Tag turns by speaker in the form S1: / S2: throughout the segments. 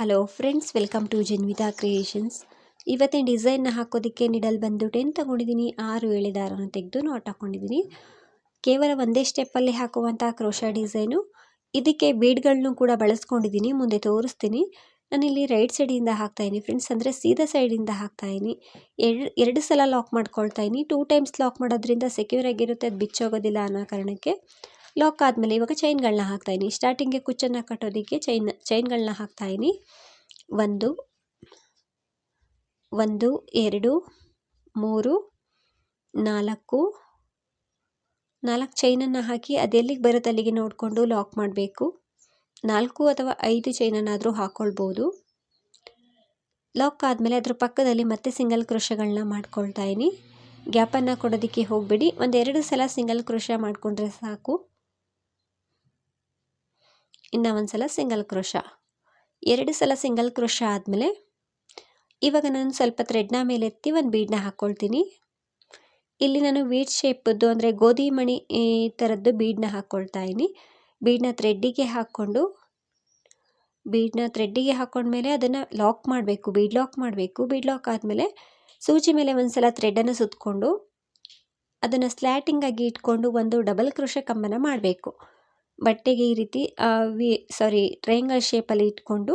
S1: Hello friends welcome to Janvita Creations ಇವತ್ತಿನ ಡಿಸೈನ್ನ ಹಾಕೋದಕ್ಕೆ ನಿಡಲ್ ಬಂದು ಟೆನ್ ತಗೊಂಡಿದ್ದೀನಿ ಆರು ಎಳೆದಾರನ ತೆಗೆದು ನಾಟ್ ಹಾಕ್ಕೊಂಡಿದ್ದೀನಿ ಕೇವಲ ಒಂದೇ ಸ್ಟೆಪ್ಪಲ್ಲಿ ಹಾಕುವಂಥ ಕ್ರೋಶ ಡಿಸೈನು ಇದಕ್ಕೆ ಬೀಡ್ಗಳನ್ನು ಕೂಡ ಬಳಸ್ಕೊಂಡಿದ್ದೀನಿ ಮುಂದೆ ತೋರಿಸ್ತೀನಿ. ನಾನಿಲ್ಲಿ ರೈಟ್ ಸೈಡಿಂದ ಹಾಕ್ತಾಯಿದ್ದೀನಿ ಫ್ರೆಂಡ್ಸ್ ಅಂದರೆ ಸೀದಾ ಸೈಡಿಂದ ಹಾಕ್ತಾಯಿದ್ದೀನಿ ಎರಡು ಎರಡು ಸಲ ಲಾಕ್ ಮಾಡ್ಕೊಳ್ತಾಯಿದ್ದೀನಿ ಟೂ ಟೈಮ್ಸ್ ಲಾಕ್ ಮಾಡೋದ್ರಿಂದ ಸೆಕ್ಯೂರ್ ಆಗಿರುತ್ತೆ, ಅದು ಬಿಚ್ಚೋಗೋದಿಲ್ಲ ಅನ್ನೋ ಕಾರಣಕ್ಕೆ. ಲಾಕ್ ಆದಮೇಲೆ ಇವಾಗ ಚೈನ್ಗಳನ್ನ ಹಾಕ್ತಾಯಿದ್ದೀನಿ ಸ್ಟಾರ್ಟಿಂಗ್ಗೆ ಕುಚ್ಚನ್ನು ಕಟ್ಟೋದಕ್ಕೆ ಚೈನ್ ಚೈನ್ಗಳನ್ನ ಹಾಕ್ತಾಯಿದ್ದೀನಿ ಒಂದು ಒಂದು, ಎರಡು, ಮೂರು, ನಾಲ್ಕು ನಾಲ್ಕು ಚೈನನ್ನು ಹಾಕಿ ಅದೆಲ್ಲಿಗೆ ಬರುತ್ತೆ ಅಲ್ಲಿಗೆ ನೋಡಿಕೊಂಡು ಲಾಕ್ ಮಾಡಬೇಕು. ನಾಲ್ಕು ಅಥವಾ ಐದು ಚೈನನ್ನಾದರೂ ಹಾಕ್ಕೊಳ್ಬೋದು ಲಾಕ್ ಆದಮೇಲೆ ಅದ್ರ ಪಕ್ಕದಲ್ಲಿ ಮತ್ತೆ ಸಿಂಗಲ್ ಕ್ರೋಶಗಳನ್ನ ಮಾಡ್ಕೊಳ್ತಾಯಿನಿ ಗ್ಯಾಪನ್ನು ಕೊಡೋದಕ್ಕೆ ಹೋಗಬೇಡಿ. ಒಂದೆರಡು ಸಲ ಸಿಂಗಲ್ ಕ್ರೋಶ ಮಾಡಿಕೊಂಡ್ರೆ ಸಾಕು. ಇನ್ನು ಒಂದು ಸಲ ಸಿಂಗಲ್ ಕ್ರೋಶ ಎರಡು ಸಲ ಸಿಂಗಲ್ ಕ್ರೋಶ ಆದಮೇಲೆ ಇವಾಗ ನಾನು ಸ್ವಲ್ಪ ಥ್ರೆಡ್ನ ಮೇಲೆ ಎತ್ತಿ ಒಂದು ಬೀಡನ್ನ ಹಾಕ್ಕೊಳ್ತೀನಿ ಇಲ್ಲಿ ನಾನು ವೀಟ್ ಶೇಪದ್ದು ಅಂದರೆ ಗೋಧಿ ಮಣಿ ಈ ಥರದ್ದು ಬೀಡನ್ನ ಹಾಕ್ಕೊಳ್ತಾ ಇದ್ದೀನಿ. ಬೀಡನ್ನ ಥ್ರೆಡ್ಡಿಗೆ ಹಾಕ್ಕೊಂಡು ಬೀಡನ್ನ ಥ್ರೆಡ್ಡಿಗೆ ಹಾಕ್ಕೊಂಡ್ಮೇಲೆ ಅದನ್ನು ಲಾಕ್ ಮಾಡಬೇಕು ಬೀಡ್ ಲಾಕ್ ಮಾಡಬೇಕು. ಬೀಡ್ ಲಾಕ್ ಆದಮೇಲೆ ಸೂಜಿ ಮೇಲೆ ಒಂದು ಸಲ ಥ್ರೆಡನ್ನು ಸುತ್ತಕೊಂಡು ಅದನ್ನು ಸ್ಲ್ಯಾಟಿಂಗಾಗಿ ಇಟ್ಕೊಂಡು ಒಂದು ಡಬಲ್ ಕ್ರೋಶ ಕಂಬನ ಮಾಡಬೇಕು. ಬಟ್ಟೆಗೆ ಈ ರೀತಿ ವಿ ಸಾರಿ ಟ್ರಯಾಂಗಲ್ ಶೇಪಲ್ಲಿ ಇಟ್ಕೊಂಡು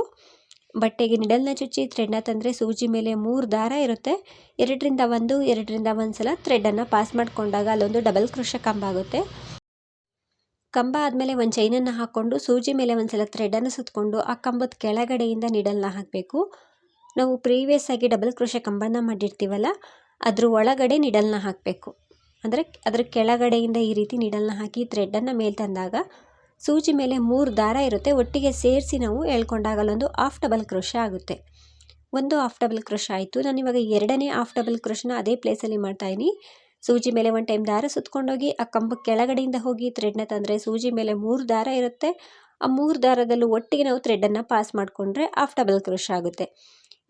S1: ಬಟ್ಟೆಗೆ ನಿಡಲ್ನ ಚುಚ್ಚಿ ಥ್ರೆಡ್ನ ತಂದರೆ ಸೂಜಿ ಮೇಲೆ ಮೂರು ದಾರ ಇರುತ್ತೆ. ಎರಡರಿಂದ ಒಂದು ಎರಡರಿಂದ ಒಂದು ಸಲ ಥ್ರೆಡನ್ನು ಪಾಸ್ ಮಾಡಿಕೊಂಡಾಗ ಅಲ್ಲೊಂದು ಡಬಲ್ ಕೃಷ ಕಂಬ ಆಗುತ್ತೆ. ಕಂಬ ಆದಮೇಲೆ ಒಂದು ಚೈನನ್ನು ಹಾಕ್ಕೊಂಡು ಸೂಜಿ ಮೇಲೆ ಒಂದು ಸಲ ಥ್ರೆಡನ್ನು ಸುತ್ತಕೊಂಡು ಆ ಕಂಬದ ಕೆಳಗಡೆಯಿಂದ ನಿಡಲ್ನ ಹಾಕಬೇಕು. ನಾವು ಪ್ರೀವಿಯಸ್ ಆಗಿ ಡಬಲ್ ಕೃಷ ಕಂಬನ ಮಾಡಿರ್ತೀವಲ್ಲ, ಅದ್ರ ಒಳಗಡೆ ನಿಡಲ್ನ ಹಾಕಬೇಕು. ಅಂದರೆ, ಅದರ ಕೆಳಗಡೆಯಿಂದ ಈ ರೀತಿ ನಿಡಲ್ನ ಹಾಕಿ ಥ್ರೆಡನ್ನು ಮೇಲೆ ತಂದಾಗ ಸೂಜಿ ಮೇಲೆ ಮೂರು ದಾರ ಇರುತ್ತೆ. ಒಟ್ಟಿಗೆ ಸೇರಿಸಿ ನಾವು ಎಳ್ಕೊಂಡಾಗ ಅಲ್ಲೊಂದು ಆಫ್ ಡಬಲ್ ಕ್ರೋಶ ಆಗುತ್ತೆ. ಒಂದು ಆಫ್ ಡಬಲ್ ಕ್ರೋಶ ಆಯಿತು. ನಾನು ಇವಾಗ ಎರಡನೇ ಆಫ್ ಡಬಲ್ ಕ್ರೋಶನ ಅದೇ ಪ್ಲೇಸಲ್ಲಿ ಮಾಡ್ತಾಯಿದ್ದೀನಿ ಸೂಜಿ ಮೇಲೆ ಒಂದು ಟೈಮ್ ದಾರ ಸುತ್ಕೊಂಡೋಗಿ, ಆ ಕಂಬ ಕೆಳಗಡೆಯಿಂದ ಹೋಗಿ ಥ್ರೆಡ್ನ ತಂದರೆ ಸೂಜಿ ಮೇಲೆ ಮೂರು ದಾರ ಇರುತ್ತೆ. ಆ ಮೂರು ದಾರದಲ್ಲೂ ಒಟ್ಟಿಗೆ ನಾವು ಥ್ರೆಡ್ಡನ್ನು ಪಾಸ್ ಮಾಡಿಕೊಂಡ್ರೆ ಆಫ್ ಡಬಲ್ ಕ್ರೋಶ ಆಗುತ್ತೆ.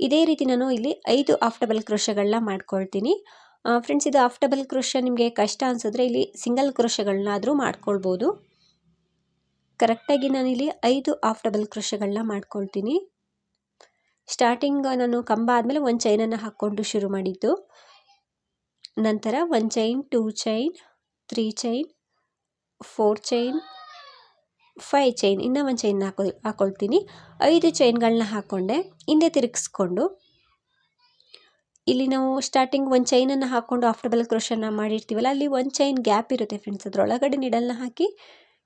S1: ಇದೇ ರೀತಿ ನಾನು ಇಲ್ಲಿ ಐದು ಆಫ್ ಡಬಲ್ ಕ್ರೋಶಗಳನ್ನ ಮಾಡ್ಕೊಳ್ತೀನಿ. ಫ್ರೆಂಡ್ಸ್ ಇದು ಆಫ್ ಡಬಲ್ ಕ್ರೋಶ ನಿಮಗೆ ಕಷ್ಟ ಅನಿಸಿದ್ರೆ ಇಲ್ಲಿ ಸಿಂಗಲ್ ಕ್ರೋಶಗಳನ್ನಾದರೂ ಮಾಡ್ಕೊಳ್ಬೋದು. ಕರೆಕ್ಟಾಗಿ ನಾನಿಲ್ಲಿ ಐದು ಆಫ್ ಡಬಲ್ ಕ್ರೋಶಗಳನ್ನ ಮಾಡ್ಕೊಳ್ತೀನಿ. ಸ್ಟಾರ್ಟಿಂಗ್ ನಾನು ಕಂಬ ಆದಮೇಲೆ ಒಂದು ಚೈನನ್ನು ಹಾಕ್ಕೊಂಡು ಶುರು ಮಾಡಿದ್ದು. ನಂತರ one chain, two chain, three chain, four chain five chain, ಇನ್ನೂ ಒಂದು ಚೈನ್ ಹಾಕೊ ಹಾಕ್ಕೊಳ್ತೀನಿ ಐದು ಚೈನ್ಗಳನ್ನ ಹಾಕ್ಕೊಂಡೆ ಹಿಂದೆ ತಿರುಗಿಸ್ಕೊಂಡು. ಇಲ್ಲಿ ನಾವು ಸ್ಟಾರ್ಟಿಂಗ್ ಒಂದು ಚೈನನ್ನು ಹಾಕ್ಕೊಂಡು ಆಫ್ಟರ್ ಡಬಲ್ ಕ್ರೋಷನ್ನ ಮಾಡಿರ್ತೀವಲ್ಲ, ಅಲ್ಲಿ ಒಂದು ಚೈನ್ ಗ್ಯಾಪ್ ಇರುತ್ತೆ ಫ್ರೆಂಡ್ಸ್. ಅದರೊಳಗಡೆ ನಿಡಲ್ನ ಹಾಕಿ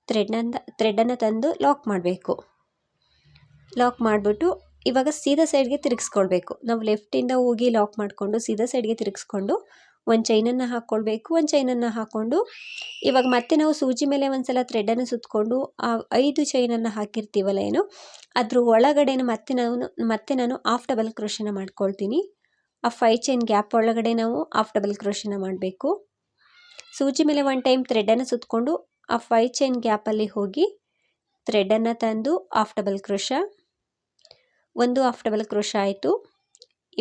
S1: ಥ್ರೆಡ್ನಂದ ಥ್ರೆಡನ್ನು ತಂದು ಲಾಕ್ ಮಾಡಬೇಕು. ಲಾಕ್ ಮಾಡಿಬಿಟ್ಟು ಇವಾಗ ಸೀದಾ ಸೈಡ್ಗೆ ತಿರುಗಿಸ್ಕೊಳ್ಬೇಕು. ನಾವು ಲೆಫ್ಟಿಂದ ಹೋಗಿ ಲಾಕ್ ಮಾಡಿಕೊಂಡು ಸೀದಾ ಸೈಡ್ಗೆ ತಿರುಗಿಸ್ಕೊಂಡು ಒಂದು ಚೈನನ್ನು ಹಾಕ್ಕೊಳ್ಬೇಕು ಒಂದು ಚೈನನ್ನು ಹಾಕ್ಕೊಂಡು ಇವಾಗ ಮತ್ತೆ ನಾವು ಸೂಜಿ ಮೇಲೆ ಒಂದು ಸಲ ಥ್ರೆಡನ್ನು ಸುತ್ತಕೊಂಡು ಆ ಐದು ಚೈನನ್ನು ಹಾಕಿರ್ತೀವಲ್ಲ ಏನು? ಅದ್ರ ಒಳಗಡೆ ಮತ್ತೆ ನಾನು ಮತ್ತೆ ನಾನು ಆಫ್ ಡಬಲ್ ಕ್ರೋಶನ ಮಾಡ್ಕೊಳ್ತೀನಿ. ಆ ಫೈ ಚೈನ್ ಗ್ಯಾಪ್ ಒಳಗಡೆ ನಾವು ಆಫ್ ಡಬಲ್ ಕ್ರೋಶನ ಮಾಡಬೇಕು. ಸೂಜಿ ಮೇಲೆ ಒನ್ ಟೈಮ್ ಥ್ರೆಡನ್ನು ಸುತ್ತಕೊಂಡು ಆ ಫೈ ಚೈನ್ ಗ್ಯಾಪಲ್ಲಿ ಹೋಗಿ ಥ್ರೆಡನ್ನು ತಂದು ಆಫ್ ಡಬಲ್ ಕ್ರೋಶ ಒಂದು ಆಫ್ ಡಬಲ್ ಕ್ರೋಶ ಆಯಿತು.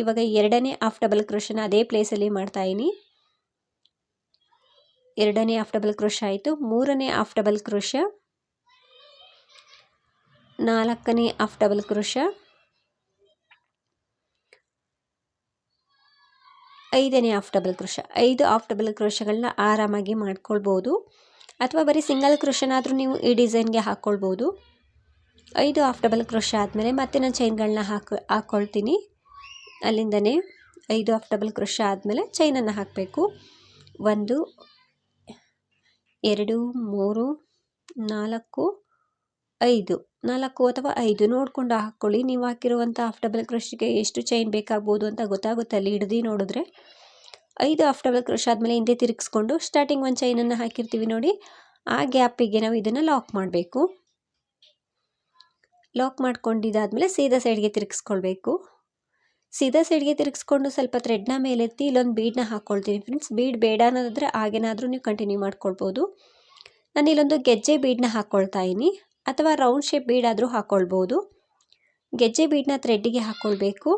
S1: ಇವಾಗ ಎರಡನೇ ಆಫ್ ಡಬಲ್ ಕ್ರೋಶನ ಅದೇ ಪ್ಲೇಸಲ್ಲಿ ಮಾಡ್ತಾಯಿನಿ ಎರಡನೇ ಆಫ್ ಡಬಲ್ ಕ್ರೋಶ ಆಯಿತು. ಮೂರನೇ ಆಫ್ ಡಬಲ್ ಕ್ರೋಶ ನಾಲ್ಕನೇ ಆಫ್ ಡಬಲ್ ಕ್ರೋಶ ಐದನೇ ಆಫ್ ಡಬಲ್ ಕ್ರೋಶ ಐದು ಆಫ್ ಡಬಲ್ ಕ್ರೋಶಗಳನ್ನ ಆರಾಮಾಗಿ ಮಾಡ್ಕೊಳ್ಬೋದು. ಅಥವಾ ಬರೀ ಸಿಂಗಲ್ ಕ್ರೋಷನಾದರೂ ನೀವು ಈ ಡಿಸೈನ್ಗೆ ಹಾಕ್ಕೊಳ್ಬೋದು ಐದು ಆಫ್ ಡಬಲ್ ಕ್ರೋಶ ಆದಮೇಲೆ ಮತ್ತೆ ನಾನು ಚೈನ್ಗಳನ್ನ ಹಾಕಿ ಹಾಕ್ಕೊಳ್ತೀನಿ ಅಲ್ಲಿಂದನೇ ಐದು ಆಫ್ ಡಬಲ್ ಕ್ರೋಶ ಆದಮೇಲೆ ಚೈನನ್ನು ಹಾಕಬೇಕು. ಒಂದು, ಎರಡು, ಮೂರು, ನಾಲ್ಕು, ಐದು. ನಾಲ್ಕು ಅಥವಾ ಐದು ನೋಡಿಕೊಂಡು ಹಾಕ್ಕೊಳ್ಳಿ ನೀವು ಹಾಕಿರುವಂಥ ಆಫ್ ಡಬಲ್ ಕ್ರೋಶಿಗೆ ಎಷ್ಟು ಚೈನ್ ಬೇಕಾಗ್ಬೋದು ಅಂತ ಗೊತ್ತಾಗುತ್ತೆ. ಅಲ್ಲಿ ಹಿಡ್ದು ನೋಡಿದ್ರೆ ಐದು ಆಫ್ ಡಬಲ್ ಕ್ರೋಶ ಆದಮೇಲೆ ಹಿಂದೆ ತಿರುಗಿಸ್ಕೊಂಡು ಸ್ಟಾರ್ಟಿಂಗ್ ಒಂದು ಚೈನನ್ನು ಹಾಕಿರ್ತೀವಿ ನೋಡಿ. ಆ ಗ್ಯಾಪಿಗೆ ನಾವು ಇದನ್ನು ಲಾಕ್ ಮಾಡಬೇಕು. ಲಾಕ್ ಮಾಡ್ಕೊಂಡಿದ್ದಾದಮೇಲೆ ಸೀದಾ ಸೈಡ್ಗೆ ತಿರುಗಿಸ್ಕೊಳ್ಬೇಕು. ಸೀದಾ ಸೈಡ್ಗೆ ತಿರುಗಿಸ್ಕೊಂಡು ಸ್ವಲ್ಪ ಥ್ರೆಡ್ನ ಮೇಲೆತ್ತಿ ಇಲ್ಲೊಂದು ಬೀಡನ್ನ ಹಾಕ್ಕೊಳ್ತೀನಿ ಫ್ರೆಂಡ್ಸ್ ಬೀಡ್ ಬೇಡ ಅನ್ನೋದಾದರೆ ಹಾಗೇನಾದರೂ ನೀವು ಕಂಟಿನ್ಯೂ ಮಾಡ್ಕೊಳ್ಬೋದು. ನಾನು ಇಲ್ಲೊಂದು ಗೆಜ್ಜೆ ಬೀಡನ್ನ ಹಾಕ್ಕೊಳ್ತಾ ಇದ್ದೀನಿ. ಅಥವಾ ರೌಂಡ್ ಶೇಪ್ ಬೀಡಾದರೂ ಹಾಕ್ಕೊಳ್ಬೋದು ಗೆಜ್ಜೆ ಬೀಡನ್ನ ಥ್ರೆಡ್ಡಿಗೆ ಹಾಕ್ಕೊಳ್ಬೇಕು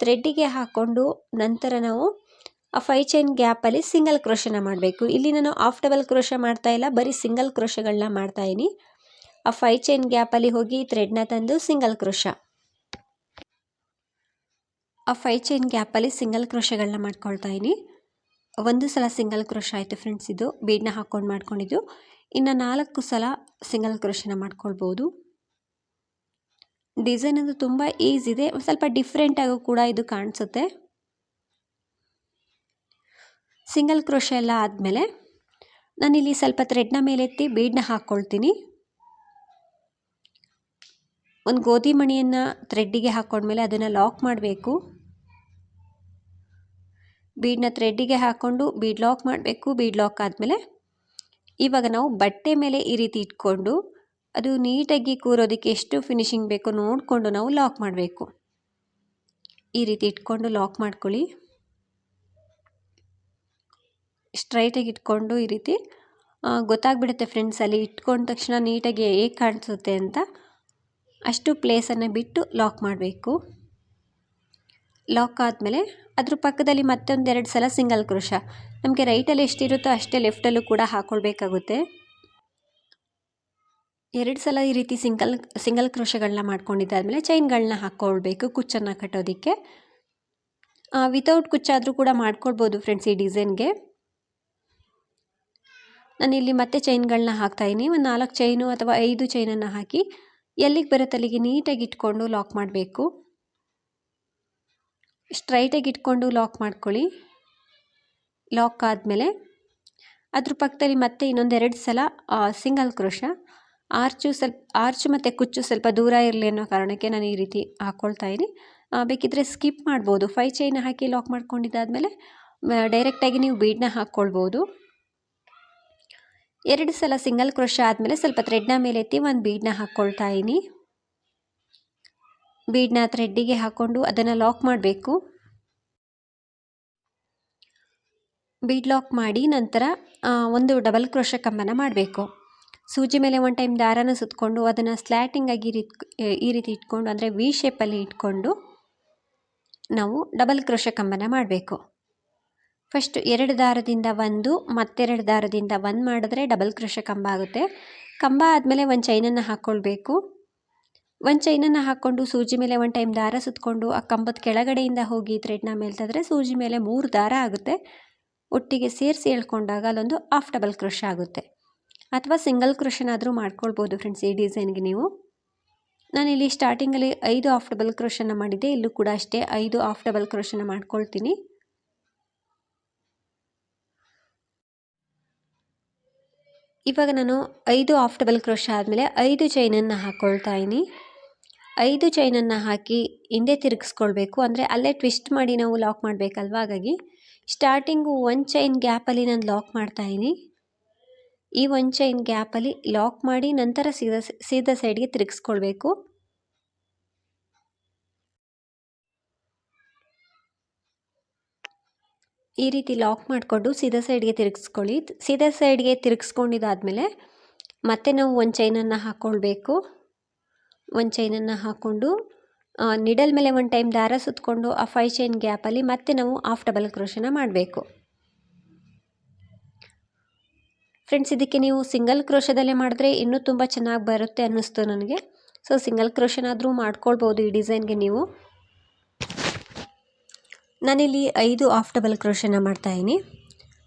S1: ಥ್ರೆಡ್ಡಿಗೆ ಹಾಕ್ಕೊಂಡು ನಂತರ ನಾವು ಆ ಫೈ ಚೈನ್ ಗ್ಯಾಪಲ್ಲಿ ಸಿಂಗಲ್ ಕ್ರೋಶನ ಮಾಡಬೇಕು. ಇಲ್ಲಿ ನಾನು ಆಫ್ ಡಬಲ್ ಕ್ರೋಶ ಮಾಡ್ತಾ ಇಲ್ಲ, ಬರೀ ಸಿಂಗಲ್ ಕ್ರೋಶಗಳನ್ನ ಮಾಡ್ತಾಯಿನಿ ಆ ಫೈ ಚೈನ್ ಗ್ಯಾಪಲ್ಲಿ ಹೋಗಿ ಥ್ರೆಡ್ನ ತಂದು ಸಿಂಗಲ್ ಕ್ರೋಶ ಆ ಫೈ ಚೈನ್ ಗ್ಯಾಪಲ್ಲಿ ಸಿಂಗಲ್ ಕ್ರೋಶಗಳನ್ನ ಮಾಡ್ಕೊಳ್ತಾ ಇದ್ದೀನಿ ಒಂದು ಸಲ ಸಿಂಗಲ್ ಕ್ರೋಶ ಆಯಿತು ಫ್ರೆಂಡ್ಸ್ ಇದು. ಬೀಡ್ನ ಹಾಕ್ಕೊಂಡು ಮಾಡ್ಕೊಂಡಿದ್ದು. ಇನ್ನು ನಾಲ್ಕು ಸಲ ಸಿಂಗಲ್ ಕ್ರೋಶನ ಮಾಡ್ಕೊಳ್ಬೋದು. ಡಿಸೈನ್ ಅದು ತುಂಬ ಈಸಿ ಇದೆ. ಸ್ವಲ್ಪ ಡಿಫ್ರೆಂಟಾಗೂ ಕೂಡ ಇದು ಕಾಣಿಸುತ್ತೆ. ಸಿಂಗಲ್ ಕ್ರೋಶ ಎಲ್ಲ ಆದಮೇಲೆ ನಾನಿಲ್ಲಿ ಸ್ವಲ್ಪ ಥ್ರೆಡ್ನ ಮೇಲೆತ್ತಿ ಬೀಡನ್ನ ಹಾಕ್ಕೊಳ್ತೀನಿ. ಒಂದು ಗೋಧಿ ಮಣಿಯನ್ನು ಥ್ರೆಡ್ಡಿಗೆ ಹಾಕ್ಕೊಂಡ್ಮೇಲೆ ಅದನ್ನು ಲಾಕ್ ಮಾಡಬೇಕು. ಬೀಡನ್ನ ಥ್ರೆಡ್ಡಿಗೆ ಹಾಕ್ಕೊಂಡು ಬೀಡ್ ಲಾಕ್ ಮಾಡಬೇಕು ಬೀಡ್ ಲಾಕ್ ಆದಮೇಲೆ ಇವಾಗ ನಾವು ಬಟ್ಟೆ ಮೇಲೆ ಈ ರೀತಿ ಇಟ್ಕೊಂಡು ಅದು ನೀಟಾಗಿ ಕೂರೋದಕ್ಕೆ ಎಷ್ಟು ಫಿನಿಶಿಂಗ್ ಬೇಕೋ ನೋಡಿಕೊಂಡು ನಾವು ಲಾಕ್ ಮಾಡಬೇಕು. ಈ ರೀತಿ ಇಟ್ಕೊಂಡು ಲಾಕ್ ಮಾಡ್ಕೊಳ್ಳಿ. ಸ್ಟ್ರೈಟಾಗಿ ಇಟ್ಕೊಂಡು ಈ ರೀತಿ ಗೊತ್ತಾಗ್ಬಿಡುತ್ತೆ ಫ್ರೆಂಡ್ಸ್ ಅಲ್ಲಿ. ಇಟ್ಕೊಂಡ ತಕ್ಷಣ ನೀಟಾಗಿ ಹೇಗೆ ಕಾಣಿಸುತ್ತೆ ಅಂತ ಅಷ್ಟು ಪ್ಲೇಸನ್ನು ಬಿಟ್ಟು ಲಾಕ್ ಮಾಡಬೇಕು. ಲಾಕ್ ಆದಮೇಲೆ ಅದ್ರ ಪಕ್ಕದಲ್ಲಿ ಮತ್ತೊಂದೆರಡು ಸಲ ಸಿಂಗಲ್ ಕ್ರೋಶ. ನಮಗೆ ರೈಟಲ್ಲಿ ಎಷ್ಟಿರುತ್ತೋ ಅಷ್ಟೇ ಲೆಫ್ಟಲ್ಲೂ ಕೂಡ ಹಾಕ್ಕೊಳ್ಬೇಕಾಗುತ್ತೆ ಎರಡು ಸಲ ಈ ರೀತಿ ಸಿಂಗಲ್ ಸಿಂಗಲ್ ಕ್ರೋಶಗಳನ್ನ ಮಾಡ್ಕೊಂಡಿದ್ದಾದಮೇಲೆ ಚೈನ್ಗಳನ್ನ ಹಾಕ್ಕೊಳ್ಬೇಕು ಕುಚ್ಚನ್ನು ಕಟ್ಟೋದಕ್ಕೆ. ವಿತೌಟ್ ಕುಚ್ಚಾದರೂ ಕೂಡ ಮಾಡ್ಕೊಳ್ಬೋದು ಫ್ರೆಂಡ್ಸ್ ಈ ಡಿಸೈನ್ಗೆ ನಾನು ಇಲ್ಲಿ ಮತ್ತೆ ಚೈನ್ಗಳನ್ನ ಹಾಕ್ತಾಯಿದ್ದೀನಿ ಒಂದು ನಾಲ್ಕು ಚೈನು ಅಥವಾ ಐದು ಚೈನನ್ನು ಹಾಕಿ ಎಲ್ಲಿಗೆ ಬರುತ್ತೆ ಅಲ್ಲಿಗೆ ನೀಟಾಗಿ ಇಟ್ಕೊಂಡು ಲಾಕ್ ಮಾಡಬೇಕು. ಸ್ಟ್ರೈಟಾಗಿ ಇಟ್ಕೊಂಡು ಲಾಕ್ ಮಾಡ್ಕೊಳ್ಳಿ. ಲಾಕ್ ಆದಮೇಲೆ ಅದ್ರ ಪಕ್ಕದಲ್ಲಿ ಮತ್ತೆ ಇನ್ನೊಂದೆರಡು ಸಲ ಸಿಂಗಲ್ ಕ್ರೋಶ ಆರ್ಚು ಸ್ವಲ್ಪ ಆರ್ಚು ಮತ್ತು ಕುಚ್ಚು ಸ್ವಲ್ಪ ದೂರ ಇರಲಿ ಅನ್ನೋ ಕಾರಣಕ್ಕೆ ನಾನು ಈ ರೀತಿ ಹಾಕ್ಕೊಳ್ತಾ ಇದ್ದೀನಿ ಬೇಕಿದ್ದರೆ ಸ್ಕಿಪ್ ಮಾಡ್ಬೋದು. ಫೈ ಚೈನ್ ಹಾಕಿ ಲಾಕ್ ಮಾಡ್ಕೊಂಡಿದ್ದಾದಮೇಲೆ ಡೈರೆಕ್ಟಾಗಿ ನೀವು ಬೀಡನ್ನ ಹಾಕ್ಕೊಳ್ಬೋದು. ಎರಡು ಸಲ ಸಿಂಗಲ್ ಕ್ರೋಶ ಆದಮೇಲೆ ಸ್ವಲ್ಪ ಥ್ರೆಡ್ನ ಮೇಲೆ ಎತ್ತಿ ಒಂದು ಬೀಡನ್ನ ಹಾಕ್ಕೊಳ್ತಾ ಇದ್ದೀನಿ ಬೀಡನ್ನ ಥ್ರೆಡ್ಡಿಗೆ ಹಾಕ್ಕೊಂಡು ಅದನ್ನು ಲಾಕ್ ಮಾಡಬೇಕು. ಬೀಡ್ ಲಾಕ್ ಮಾಡಿ ನಂತರ ಒಂದು ಡಬಲ್ ಕ್ರೋಶ ಕಂಬನ ಮಾಡಬೇಕು. ಸೂಜಿ ಮೇಲೆ ಒನ್ ಟೈಮ್ ದಾರನ ಸುತ್ತಕೊಂಡು ಅದನ್ನು ಸ್ಲ್ಯಾಟಿಂಗಾಗಿ ಈ ರೀತಿ ಈ ರೀತಿ ಇಟ್ಕೊಂಡು, ಅಂದರೆ ವಿ ಶೇಪಲ್ಲಿ ಇಟ್ಕೊಂಡು ನಾವು ಡಬಲ್ ಕ್ರೋಶ ಕಂಬನ ಮಾಡಬೇಕು. ಫಸ್ಟ್ ಎರಡು ದಾರದಿಂದ ಒಂದು, ಮತ್ತೆರಡು ದಾರದಿಂದ ಒಂದು ಮಾಡಿದ್ರೆ ಡಬಲ್ ಕ್ರೋಶ ಕಂಬ ಆಗುತ್ತೆ. ಕಂಬ ಆದಮೇಲೆ ಒಂದು ಚೈನನ್ನು ಹಾಕ್ಕೊಳ್ಬೇಕು ಒಂದು ಚೈನನ್ನು ಹಾಕ್ಕೊಂಡು ಸೂಜಿ ಮೇಲೆ ಒಂದು ಟೈಮ್ ದಾರ ಸುತ್ತಕೊಂಡು ಆ ಕಂಬದ ಕೆಳಗಡೆಯಿಂದ ಹೋಗಿ ಥ್ರೆಡ್ನ ಮೇಲ್ತಾದ್ರೆ ಸೂಜಿ ಮೇಲೆ ಮೂರು ದಾರ ಆಗುತ್ತೆ. ಒಟ್ಟಿಗೆ ಸೇರಿಸಿ ಹೇಳ್ಕೊಂಡಾಗ ಅಲ್ಲೊಂದು ಆಫ್ ಡಬಲ್ ಕ್ರೋಶ ಆಗುತ್ತೆ. ಅಥವಾ ಸಿಂಗಲ್ ಕ್ರೋಶನಾದರೂ ಮಾಡ್ಕೊಳ್ಬೋದು ಫ್ರೆಂಡ್ಸ್ ಈ ಡಿಸೈನ್ಗೆ ನೀವು. ನಾನಿಲ್ಲಿ ಸ್ಟಾರ್ಟಿಂಗಲ್ಲಿ ಐದು ಆಫ್ ಡಬಲ್ ಕ್ರೋಶನ ಮಾಡಿದ್ದೆ, ಇಲ್ಲೂ ಕೂಡ ಅಷ್ಟೇ ಐದು ಆಫ್ ಡಬಲ್ ಕ್ರೋಶನ ಮಾಡ್ಕೊಳ್ತೀನಿ. ಇವಾಗ ನಾನು ಐದು ಆಫ್ ಡಬಲ್ ಕ್ರೋಶ ಆದಮೇಲೆ ಐದು ಚೈನನ್ನು ಹಾಕ್ಕೊಳ್ತಾ ಇದ್ದೀನಿ. ಐದು ಚೈನನ್ನು ಹಾಕಿ ಹಿಂದೆ ತಿರುಗಿಸ್ಕೊಳ್ಬೇಕು. ಅಂದರೆ ಅಲ್ಲೇ ಟ್ವಿಸ್ಟ್ ಮಾಡಿ ನಾವು ಲಾಕ್ ಮಾಡಬೇಕಲ್ವ? ಹಾಗಾಗಿ ಸ್ಟಾರ್ಟಿಂಗು ಒಂದು ಚೈನ್ ಗ್ಯಾಪಲ್ಲಿ ನಾನು ಲಾಕ್ ಮಾಡ್ತಾಯಿದ್ದೀನಿ ಈ ಒಂದು ಚೈನ್ ಗ್ಯಾಪಲ್ಲಿ ಲಾಕ್ ಮಾಡಿ ನಂತರ ಸೀದಾ ಸೀದಾ ಸೈಡ್ಗೆ ತಿರುಗಿಸ್ಕೊಳ್ಬೇಕು. ಈ ರೀತಿ ಲಾಕ್ ಮಾಡಿಕೊಂಡು ಸೀದಾ ಸೈಡ್ಗೆ ತಿರುಗಿಸ್ಕೊಳ್ಳಿ. ಸೀದಾ ಸೈಡ್ಗೆ ತಿರುಗಿಸ್ಕೊಂಡಿದ್ದಾದಮೇಲೆ ಮತ್ತೆ ನಾವು ಒಂದು ಚೈನನ್ನು ಹಾಕ್ಕೊಳ್ಬೇಕು ಒಂದು ಚೈನನ್ನು ಹಾಕ್ಕೊಂಡು ನಿಡಲ್ ಮೇಲೆ ಒಂದು ಟೈಮ್ ದಾರ ಸುತ್ತಕೊಂಡು ಆ ಫೈ ಚೈನ್ ಗ್ಯಾಪಲ್ಲಿ ಮತ್ತೆ ನಾವು ಆಫ್ ಡಬಲ್ ಕ್ರೋಶನ ಮಾಡಬೇಕು. ಫ್ರೆಂಡ್ಸ್ ಇದಕ್ಕೆ ನೀವು ಸಿಂಗಲ್ ಕ್ರೋಷದಲ್ಲೇ ಮಾಡಿದ್ರೆ ಇನ್ನೂ ತುಂಬ ಚೆನ್ನಾಗಿ ಬರುತ್ತೆ ಅನ್ನಿಸ್ತು ನನಗೆ. ಸೊ ಸಿಂಗಲ್ ಕ್ರೋಶನಾದರೂ ಮಾಡ್ಕೊಳ್ಬೋದು ಈ ಡಿಸೈನ್ಗೆ ನೀವು. ನಾನಿಲ್ಲಿ ಐದು ಆಫ್ ಡಬಲ್ ಕ್ರೋಶನ ಮಾಡ್ತಾಯಿದ್ದೀನಿ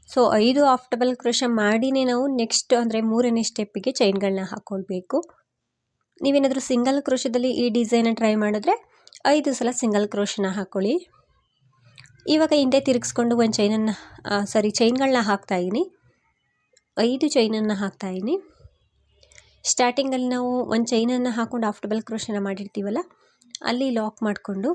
S1: ಸೊ, ಐದು ಆಫ್ ಡಬಲ್ ಕ್ರೋಶ ಮಾಡಿನೇ ನಾವು ನೆಕ್ಸ್ಟ್ ಅಂದರೆ ಮೂರನೇ ಸ್ಟೆಪ್ಪಿಗೆ ಚೈನ್ಗಳನ್ನ ಹಾಕ್ಕೊಳ್ಬೇಕು ನೀವೇನಾದರೂ ಸಿಂಗಲ್ ಕ್ರೋಶದಲ್ಲಿ ಈ ಡಿಸೈನ ಟ್ರೈ ಮಾಡಿದ್ರೆ ಐದು ಸಲ ಸಿಂಗಲ್ ಕ್ರೋಶನ ಹಾಕ್ಕೊಳ್ಳಿ ಇವಾಗ ಹಿಂದೆ ತಿರುಗಿಸ್ಕೊಂಡು ಒಂದು ಚೈನನ್ನು ಸಾರಿ, ಚೈನ್ಗಳನ್ನ ಹಾಕ್ತಾಯಿದ್ದೀನಿ ಐದು ಚೈನನ್ನು ಹಾಕ್ತಾಯಿದ್ದೀನಿ ಸ್ಟಾರ್ಟಿಂಗಲ್ಲಿ ನಾವು ಒಂದು ಚೈನನ್ನು ಹಾಕ್ಕೊಂಡು ಆಫ್ ಡಬಲ್ ಕ್ರೋಶನ ಮಾಡಿರ್ತೀವಲ್ಲ, ಅಲ್ಲಿ ಲಾಕ್ ಮಾಡಿಕೊಂಡು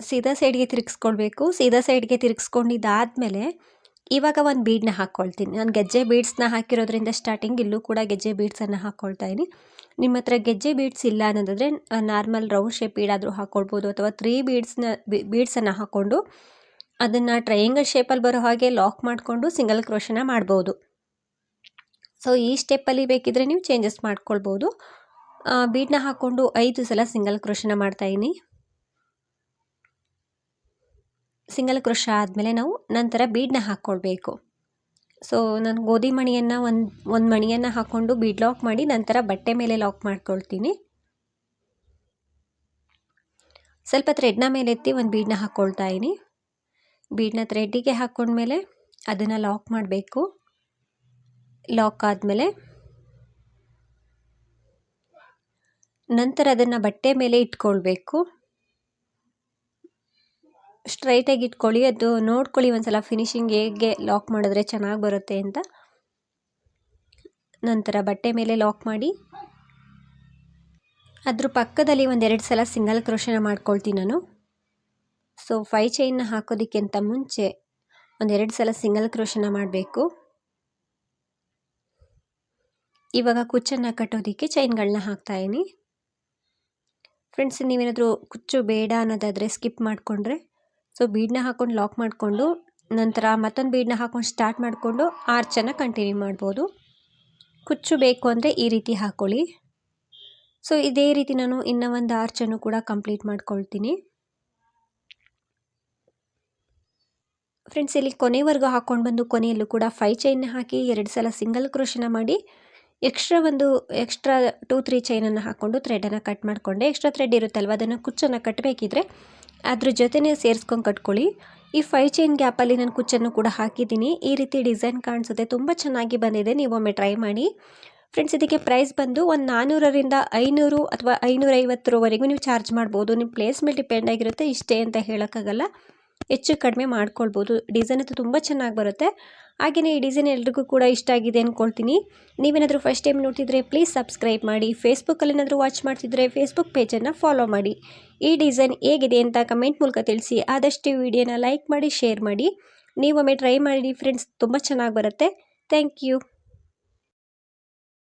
S1: ಸೀದಾ ಸೈಡ್ಗೆ ತಿರುಗಿಸ್ಕೊಳ್ಬೇಕು. ಸೀದಾ ಸೈಡ್ಗೆ ತಿರುಗಿಸ್ಕೊಂಡಿದ್ದಾದಮೇಲೆ ಇವಾಗ ಒಂದು ಬೀಡನ್ನ ಹಾಕ್ಕೊಳ್ತೀನಿ ನಾನು ಗೆಜ್ಜೆ ಬೀಡ್ಸ್ನ ಹಾಕಿರೋದ್ರಿಂದ ಸ್ಟಾರ್ಟಿಂಗ್ ಇಲ್ಲೂ ಕೂಡ ಗೆಜ್ಜೆ ಬೀಡ್ಸನ್ನು ಹಾಕ್ಕೊಳ್ತಾ ಇದ್ದೀನಿ ನಿಮ್ಮ ಹತ್ರ ಗೆಜ್ಜೆ ಬೀಡ್ಸ್ ಇಲ್ಲ ಅನ್ನೋದಾದರೆ ನಾರ್ಮಲ್ ರೌಂಡ್ ಶೇಪ್ ಬೀಡಾದರೂ ಹಾಕ್ಕೊಳ್ಬೋದು ಅಥವಾ ತ್ರೀ ಬೀಡ್ಸ್ನ ಬೀಡ್ಸನ್ನು ಹಾಕ್ಕೊಂಡು ಅದನ್ನು ಟ್ರಯಾಂಗಲ್ ಶೇಪಲ್ಲಿ ಬರೋ ಹಾಗೆ ಲಾಕ್ ಮಾಡಿಕೊಂಡು ಸಿಂಗಲ್ ಕ್ರೋಶನ ಮಾಡ್ಬೋದು. ಸೊ ಈ ಸ್ಟೆಪ್ಪಲ್ಲಿ ಬೇಕಿದ್ರೆ ನೀವು ಚೇಂಜಸ್ ಮಾಡ್ಕೊಳ್ಬೋದು. ಬೀಡನ್ನ ಹಾಕ್ಕೊಂಡು ಐದು ಸಲ ಸಿಂಗಲ್ ಕ್ರೋಶನ ಮಾಡ್ತಾಯಿದ್ದೀನಿ ಸಿಂಗಲ್ ಕ್ರೋಶ ಆದಮೇಲೆ ನಾವು ನಂತರ ಬೀಡನ್ನ ಹಾಕ್ಕೊಳ್ಬೇಕು. ಸೊ ನಾನು ಗೋಧಿ ಮಣಿಯನ್ನು ಒಂದು ಒಂದು ಮಣಿಯನ್ನು ಹಾಕ್ಕೊಂಡು ಬೀಡ್ ಲಾಕ್ ಮಾಡಿ ನಂತರ ಬಟ್ಟೆ ಮೇಲೆ ಲಾಕ್ ಮಾಡ್ಕೊಳ್ತೀನಿ. ಸ್ವಲ್ಪ ಥ್ರೆಡ್ನ ಮೇಲೆ ಎತ್ತಿ ಒಂದು ಬೀಡನ್ನ ಹಾಕ್ಕೊಳ್ತಾ ಇದ್ದೀನಿ ಬೀಡನ್ನ ಥ್ರೆಡ್ಡಿಗೆ ಹಾಕ್ಕೊಂಡ್ಮೇಲೆ ಅದನ್ನು ಲಾಕ್ ಮಾಡಬೇಕು. ಲಾಕ್ ಆದಮೇಲೆ ನಂತರ ಅದನ್ನು ಬಟ್ಟೆ ಮೇಲೆ ಇಟ್ಕೊಳ್ಬೇಕು. ಸ್ಟ್ರೈಟಾಗಿ ಇಟ್ಕೊಳ್ಳಿ, ಅದು ನೋಡ್ಕೊಳ್ಳಿ ಒಂದ್ಸಲ ಫಿನಿಶಿಂಗ್ ಹೇಗೆ ಲಾಕ್ ಮಾಡಿದ್ರೆ ಚೆನ್ನಾಗಿ ಬರುತ್ತೆ ಅಂತ. ನಂತರ ಬಟ್ಟೆ ಮೇಲೆ ಲಾಕ್ ಮಾಡಿ. ಅದ್ರ ಪಕ್ಕದಲ್ಲಿ ಒಂದೆರಡು ಸಲ ಸಿಂಗಲ್ ಕ್ರೋಶನ ಮಾಡ್ಕೊಳ್ತೀನಿ ನಾನು. ಸೊ ಫೈ ಚೈನ್ನ ಹಾಕೋದಕ್ಕಿಂತ ಮುಂಚೆ ಒಂದೆರಡು ಸಲ ಸಿಂಗಲ್ ಕ್ರೋಶನ ಮಾಡಬೇಕು. ಇವಾಗ ಕುಚ್ಚನ್ನು ಕಟ್ಟೋದಕ್ಕೆ ಚೈನ್ಗಳನ್ನ ಹಾಕ್ತಾಯಿನಿ ಫ್ರೆಂಡ್ಸ್ ನೀವೇನಾದರೂ ಕುಚ್ಚು ಬೇಡ ಅನ್ನೋದಾದರೆ ಸ್ಕಿಪ್ ಮಾಡಿಕೊಂಡ್ರೆ ಸೊ ಬೀಡನ್ನ ಹಾಕ್ಕೊಂಡು ಲಾಕ್ ಮಾಡಿಕೊಂಡು, ನಂತರ ಮತ್ತೊಂದು ಬೀಡನ್ನ ಹಾಕ್ಕೊಂಡು ಸ್ಟಾರ್ಟ್ ಮಾಡಿಕೊಂಡು ಆರ್ಚನ್ನು ಕಂಟಿನ್ಯೂ ಮಾಡ್ಬೋದು. ಕುಚ್ಚು ಬೇಕು ಅಂದರೆ ಈ ರೀತಿ ಹಾಕ್ಕೊಳ್ಳಿ ಸೊ ಇದೇ ರೀತಿ ನಾನು ಇನ್ನೂ ಒಂದು ಆರ್ಚನ್ನು ಕೂಡ ಕಂಪ್ಲೀಟ್ ಮಾಡ್ಕೊಳ್ತೀನಿ. ಫ್ರೆಂಡ್ಸ್ ಇಲ್ಲಿ ಕೊನೆವರೆಗೂ ಹಾಕ್ಕೊಂಡು ಬಂದು ಕೊನೆಯಲ್ಲೂ ಕೂಡ ಫೈ ಚೈನ್ ಹಾಕಿ ಎರಡು ಸಲ ಸಿಂಗಲ್ ಕ್ರೋಷನ ಮಾಡಿ ಎಕ್ಸ್ಟ್ರಾ ಒಂದು ಎಕ್ಸ್ಟ್ರಾ ಟೂ ತ್ರೀ ಚೈನನ್ನು ಹಾಕ್ಕೊಂಡು ಥ್ರೆಡನ್ನು ಕಟ್ ಮಾಡಿಕೊಂಡೆ. ಎಕ್ಸ್ಟ್ರಾ ಥ್ರೆಡ್ ಇರುತ್ತಲ್ವ, ಅದನ್ನು ಕುಚ್ಚನ್ನು ಕಟ್ಟಬೇಕಿದ್ರೆ ಅದ್ರ ಜೊತೆನೇ ಸೇರಿಸ್ಕೊಂಡು ಕಟ್ಕೊಳ್ಳಿ. ಈ ಫೈ ಚೈನ್ ಗ್ಯಾಪಲ್ಲಿ ನಾನು ಕುಚ್ಚನ್ನು ಕೂಡ ಹಾಕಿದ್ದೀನಿ. ಈ ರೀತಿ ಡಿಸೈನ್ ಕಾಣಿಸುತ್ತೆ. ತುಂಬ ಚೆನ್ನಾಗಿ ಬಂದಿದೆ. ನೀವು ಒಮ್ಮೆ ಟ್ರೈ ಮಾಡಿ. ಫ್ರೆಂಡ್ಸ್ ಇದಕ್ಕೆ ಪ್ರೈಸ್ ಬಂದು ಒಂದು ನಾನ್ನೂರರಿಂದ ಐನೂರು ಅಥವಾ ಐನೂರೈವತ್ತರವರೆಗೂ ನೀವು ಚಾರ್ಜ್ ಮಾಡ್ಬೋದು. ನಿಮ್ಮ ಪ್ಲೇಸ್ ಮೇಲೆ ಡಿಪೆಂಡ್ ಆಗಿರುತ್ತೆ. ಇಷ್ಟೇ ಅಂತ ಹೇಳೋಕ್ಕಾಗಲ್ಲ. ಹೆಚ್ಚು ಕಡಿಮೆ ಮಾಡ್ಕೊಳ್ಬೋದು. ಡಿಸೈನ್ ಅಂತೂ ತುಂಬ ಚೆನ್ನಾಗಿ ಬರುತ್ತೆ. ಹಾಗೆಯೇ ಈ ಡಿಸೈನ್ ಎಲ್ರಿಗೂ ಕೂಡ ಇಷ್ಟ ಆಗಿದೆ ಅಂದ್ಕೊಳ್ತೀನಿ ನೀವೇನಾದರೂ ಫಸ್ಟ್ ಟೈಮ್ ನೋಡ್ತಿದ್ರೆ ಪ್ಲೀಸ್ ಸಬ್ಸ್ಕ್ರೈಬ್ ಮಾಡಿ. ಫೇಸ್ಬುಕ್ಕಲ್ಲಿ ಏನಾದರೂ ವಾಚ್ ಮಾಡ್ತಿದ್ರೆ ಫೇಸ್ಬುಕ್ ಪೇಜನ್ನು ಫಾಲೋ ಮಾಡಿ. ಈ ಡಿಸೈನ್ ಹೇಗಿದೆ ಅಂತ ಕಮೆಂಟ್ ಮೂಲಕ ತಿಳಿಸಿ. ಆದಷ್ಟು ವಿಡಿಯೋನ ಲೈಕ್ ಮಾಡಿ ಶೇರ್ ಮಾಡಿ. ನೀವೊಮ್ಮೆ ಟ್ರೈ ಮಾಡಿ ಫ್ರೆಂಡ್ಸ್ ತುಂಬ ಚೆನ್ನಾಗಿ ಬರುತ್ತೆ. Thank you